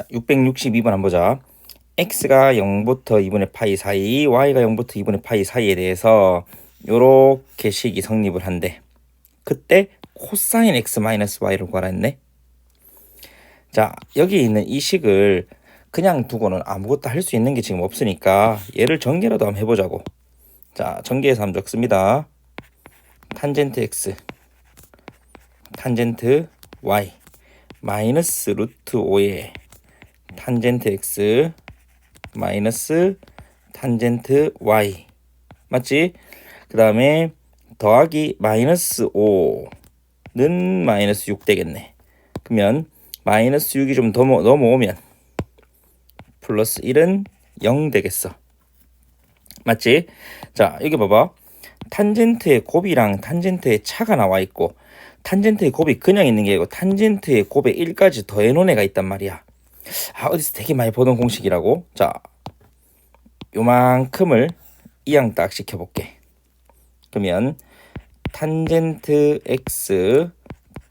자, 662번 한번 보자. x가 0부터 2분의 파이 사이, y가 0부터 2분의 파이 사이에 대해서 요렇게 식이 성립을 한대. 그때 코사인 x 마이너스 y를 구하라 했네. 자, 여기 있는 이 식을 그냥 두고는 아무것도 할 수 있는 게 지금 없으니까 얘를 전개라도 한번 해보자고. 자, 전개해서 한번 적습니다. 탄젠트 x, 탄젠트 y, 마이너스 루트 5에 탄젠트 x 마이너스 탄젠트 y 맞지? 그 다음에 더하기 마이너스 5는 마이너스 6 되겠네. 그러면 마이너스 6이 좀더 넘어오면 플러스 1은 0 되겠어. 맞지? 자, 여기 봐봐. 탄젠트의 곱이랑 탄젠트의 차가 나와 있고 탄젠트의 곱이 그냥 있는 게 아니고 탄젠트의 곱에 1까지 더해 놓은 애가 있단 말이야. 아, 어디서 되게 많이 보던 공식이라고. 자, 요만큼을 이양 딱 시켜볼게. 그러면 탄젠트 x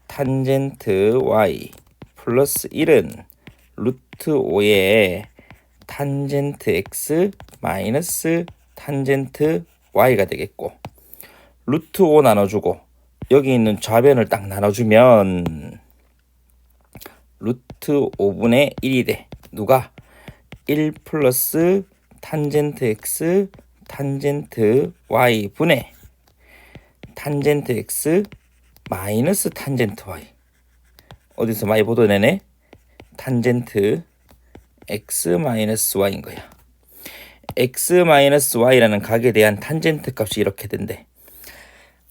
탄젠트 y 플러스 1은 루트 5의 탄젠트 x 마이너스 탄젠트 y가 되겠고 루트 5 나눠주고 여기 있는 좌변을 딱 나눠주면 루트 5분의 1이 돼. 누가? 1 플러스 탄젠트 x 탄젠트 y 분의 탄젠트 x 마이너스 탄젠트 y 어디서 많이 보던 애네? 탄젠트 x 마이너스 y인 거야. x 마이너스 y라는 각에 대한 탄젠트 값이 이렇게 된대.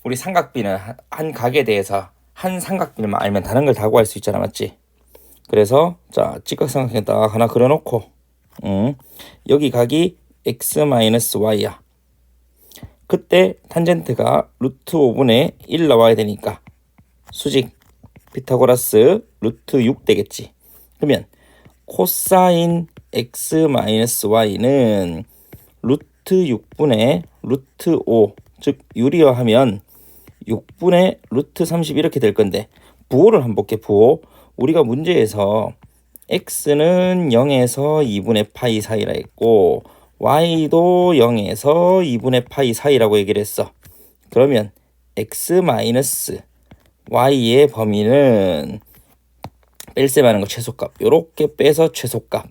우리 삼각비는 한 각에 대해서 한 삼각비만 알면 다른 걸 다 구할 수 있잖아, 맞지? 그래서 자 직각삼각형 딱 하나 그려놓고 음, 여기 각이 x 마이너스 y야. 그때 탄젠트가 루트 5분의 1 나와야 되니까 수직 피타고라스 루트 6 되겠지. 그러면 코사인 x 마이너스 y는 루트 6분의 루트 5, 즉 유리화하면 6분의 루트 30 이렇게 될 건데 부호를 한번 볼게 부호. 우리가 문제에서 x는 0에서 2분의 파이 사이라 했고 y도 0에서 2분의 파이 사이라고 얘기를 했어. 그러면 x 마이너스 y의 범위는 뺄셈 하는 거 최소값. 요렇게 빼서 최소값.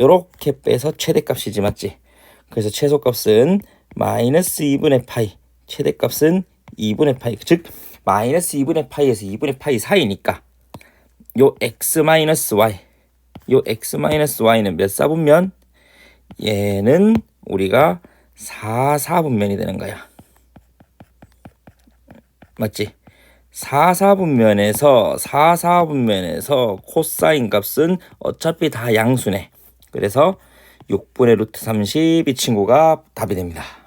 요렇게 빼서 최대값이지 맞지? 그래서 최소값은 마이너스 2분의 파이. 최대값은 2분의 파이. 즉 마이너스 2분의 파이에서 2분의 파이 사이니까 요 x 마이너스 y 요 x 마이너스 y는 몇 사분면? 얘는 우리가 4 4분면이 되는 거야. 맞지? 4 4분면에서 4 4분면에서 코사인 값은 어차피 다 양수네. 그래서 6분의 루트 30 이 친구가 답이 됩니다.